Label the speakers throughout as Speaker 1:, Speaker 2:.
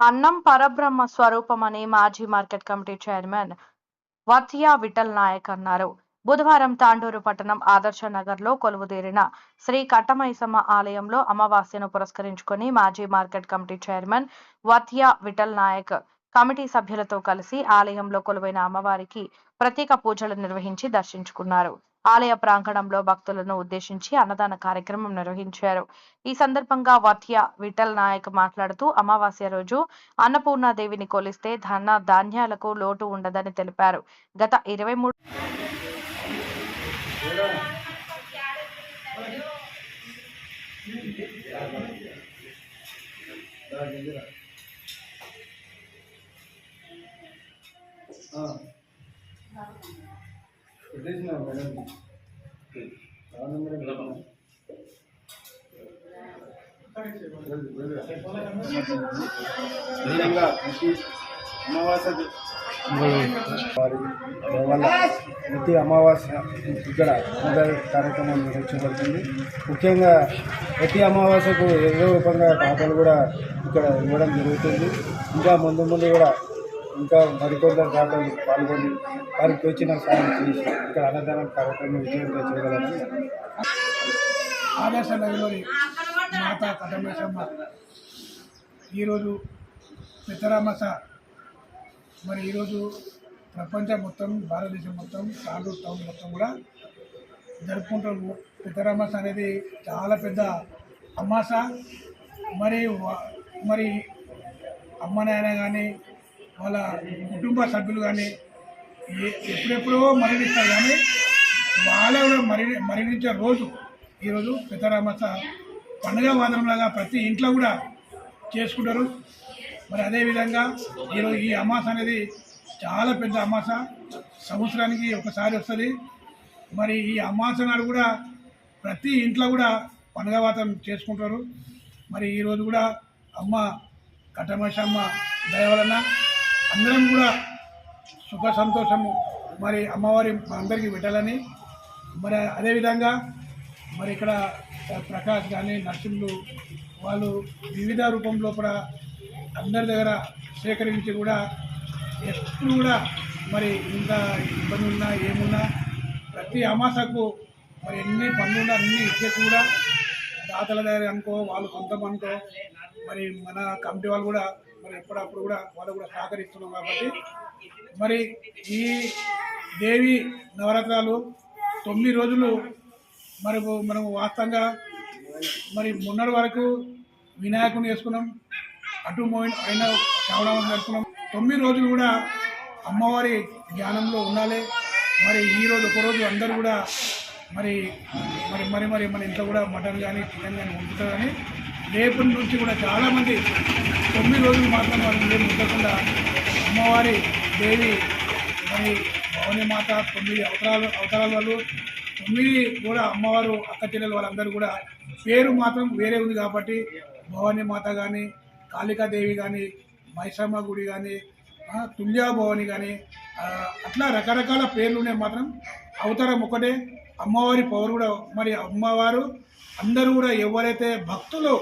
Speaker 1: అన్నం పరబ్రహ్మ స్వరూపమని మాజీ market committee chairman Vatya Vithal Nayak అన్నారు. బుధవారం తాండూరు పట్టణం ఆదర్శ నగర్లో కొలువుదీరిన శ్రీ కట్టమైసమ్మ ఆలయంలో అమావాస్యను పురస్కరించుకొని మాజీ market committee chairman Vatya Vithal Nayak committee సభ్యులతో కలిసి ఆలయంలో కొలువైన అమ్మవారికి ప్రత్యేక పూజలు నిర్వహించి దర్శించుకున్నారు. ఆలయ ప్రాంగణంలో భక్తులను ఉద్దేశించి అన్నదాన కార్యక్రమం నిర్వహించారు ఈ సందర్భంగా వత్య విఠల్ నాయక్ మాట్లాడుతూ అమావాస్య రోజు అన్నపూర్ణాదేవిని కొలిస్తే ధన ధాన్యాలకు లోటు ఉండదని తెలిపారు గత ఇరవై మూడు
Speaker 2: Gracias. వెళ్ళు, ప్రతి అమావాస్య వల్ల ప్రతి అమావాస్య ఇక్కడ అన్నదాన కార్యక్రమం నిర్వహించబడుతుంది. ముఖ్యంగా ప్రతి అమావాస్యకు ఏదో రూపంగా పాటలు కూడా ఇక్కడ ఇవ్వడం జరుగుతుంది. ఇంకా ముందు ముందు కూడా ఇంకా మరికొందరు టాటాలు పాల్గొని వారికి వచ్చిన సాయం చేసి ఇక్కడ అన్నదానం కార్యక్రమం విజయంగా చేయగలని
Speaker 3: ఆదర్శ నగర్లోని మాతా కటమేశమ్మ ఈరోజు పెద్దరామస మరి ఈరోజు ప్రపంచం మొత్తం భారతదేశం మొత్తం తాండూరు టౌన్ మొత్తం కూడా జరుపుకుంటారు పెద్దరామస అనేది చాలా పెద్ద అమాస మరి వా- మరి అమ్మ నాయన కానీ వాళ్ళ కుటుంబ సభ్యులు కానీ ఎప్పుడెప్పుడో మరణిస్తారు. కానీ వాళ్ళ కూడా మరణి మరణించే రోజు ఈరోజు పెద్దరామస పండుగ వాదనంలాగా ప్రతి ఇంట్లో కూడా చేసుకుంటారు. మరి అదేవిధంగా ఈరోజు ఈ అమాస అనేది చాలా పెద్ద అమాస. సంవత్సరానికి ఒకసారి వస్తుంది. మరి ఈ అమాస నాడు కూడా ప్రతి ఇంట్లో కూడా పండుగ వాతావరణం చేసుకుంటారు. మరి ఈరోజు కూడా అమ్మ కట్టమశమ్మ దయ వలన అందరం కూడా సుఖ సంతోషము మరి అమ్మవారి అందరికీ పెట్టాలని. మరి అదేవిధంగా మరి ఇక్కడ ప్రకాష్ కానీ నర్సింహులు వాళ్ళు వివిధ రూపంలో కూడా అందరి దగ్గర సేకరించి కూడా ఎప్పుడు కూడా మరి ఇంత ఇబ్బంది ఉన్నా ఏమున్నా ప్రతి అమాసకు మరి ఎన్ని పనులున్నా అన్ని ఇచ్చేసి కూడా దాతల దగ్గర అనుకో వాళ్ళు సొంతం అనుకో మరి మన కమిటీ వాళ్ళు కూడా మరి ఎప్పుడప్పుడు కూడా వాళ్ళు కూడా సహకరిస్తున్నాం కాబట్టి మరి ఈ దేవి నవరాత్రాలు తొమ్మిది రోజులు మరి మనము వాస్తవంగా మరి మొన్నటి వరకు వినాయకుని వేసుకున్నాం. అటు మోయిన్ అయిన శ్రావణం జరుపుకున్నాం. తొమ్మిది రోజులు కూడా అమ్మవారి ధ్యానంలో ఉండాలి. మరి ఈ రోజు ఒకరోజు అందరూ కూడా మరి మరి మరి మరి మన ఇంట్లో కూడా మటన్ కానీ చికెన్ కానీ వండుతారు కానీ రేపటి నుంచి కూడా చాలామంది తొమ్మిది రోజులు మాత్రం వాళ్ళు ఏం ఉండకుండా అమ్మవారి దేవి మరి భవని మాత తొమ్మిది అవతారాలు అవతారాల వాళ్ళు తొమ్మిది కూడా అమ్మవారు అక్క చెల్లెలు వాళ్ళందరూ కూడా పేరు మాత్రం వేరే ఉంది కాబట్టి భవానీ మాత కానీ కాళికాదేవి కానీ మైసమ్మ గుడి కానీ తుల్యా భవాని కానీ అట్లా రకరకాల పేర్లు ఉన్నాయి మాత్రం. అవతారం ఒకటే. అమ్మవారి పవర్ కూడా మరి అమ్మవారు అందరూ కూడా ఎవరైతే భక్తులు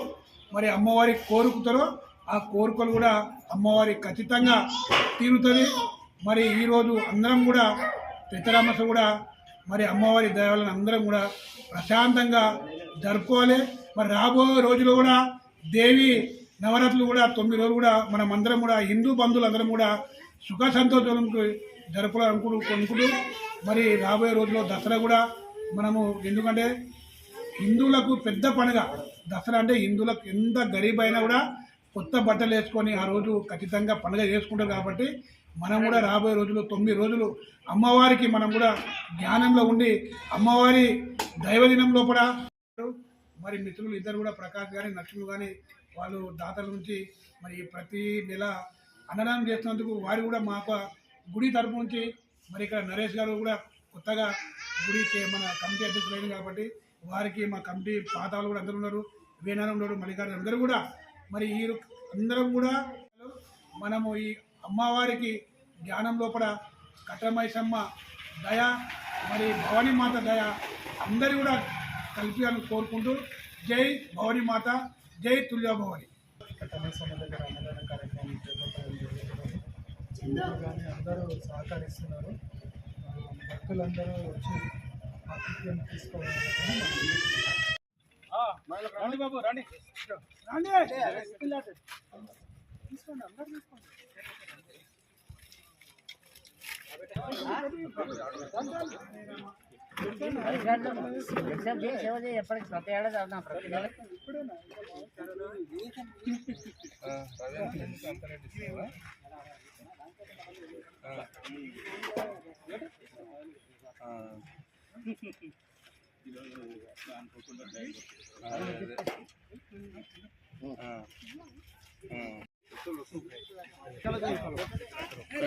Speaker 3: మరి అమ్మవారి కోరుకుతారో ఆ కోరికలు కూడా అమ్మవారి ఖచ్చితంగా తీరుతుంది. మరి ఈరోజు అందరం కూడా పెద్దరామస కూడా మరి అమ్మవారి దయవలన అందరం కూడా ప్రశాంతంగా జరుపుకోవాలి. మరి రాబోయే రోజులు కూడా దేవి నవరాత్రులు కూడా తొమ్మిది రోజులు కూడా మనం అందరం కూడా హిందూ బంధువులందరం కూడా సుఖ సంతోషాలకు జరపాలనుకుంటూ అనుకుంటూ మరి రాబోయే రోజుల్లో దసరా కూడా మనము ఎందుకంటే హిందువులకు పెద్ద పండుగ. దసరా అంటే హిందువులకు ఎంత గరీబ్ అయినా కూడా కొత్త బట్టలు వేసుకొని ఆ రోజు ఖచ్చితంగా పండుగ చేసుకుంటారు కాబట్టి మనం కూడా రాబోయే రోజులు తొమ్మిది రోజులు అమ్మవారికి మనం కూడా జ్ఞానంలో ఉండి అమ్మవారి దైవదినం లోపల మరి మిత్రులు ఇద్దరు కూడా ప్రకాష్ కానీ నక్షులు కానీ వాళ్ళు దాతల నుంచి మరి ప్రతి నెల అన్నదానం చేస్తున్నందుకు వారు కూడా మా గుడి తరపు నుంచి మరి ఇక్కడ నరేష్ గారు కూడా కొత్తగా గుడి చే- మన కమిటీ అధ్యక్షులైన కాబట్టి వారికి మా కమిటీ పాతాలు కూడా అందరూ ఉన్నారు. వేనారాయణ ఉన్నారు మల్లికార్జున అందరూ కూడా మరి ఈ అందరం కూడా మనము ఈ అమ్మవారికి జ్ఞానం లోపల కట్టమైసమ్మ దయ మరి భవానీ మాత దయ అందరి కూడా కల్పించాలని కోరుకుంటూ జై భవానీ మాత జై తుల్యా భవాని.
Speaker 4: కట్టమేశ్వర దగ్గర అన్నదాన కార్యక్రమం
Speaker 5: కానీ అందరూ సహకరిస్తున్నారు భక్తులందరూ వచ్చి ఆతిథ్యం తీసుకోవాలని రండి బాబు. రండి. రండి. తీసుకోండి అందరు తీసుకోండి.
Speaker 4: ఎప్పటికి ప్రతి ఏడాది అవుతాం ప్రతి నెల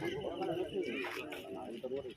Speaker 5: Gracias.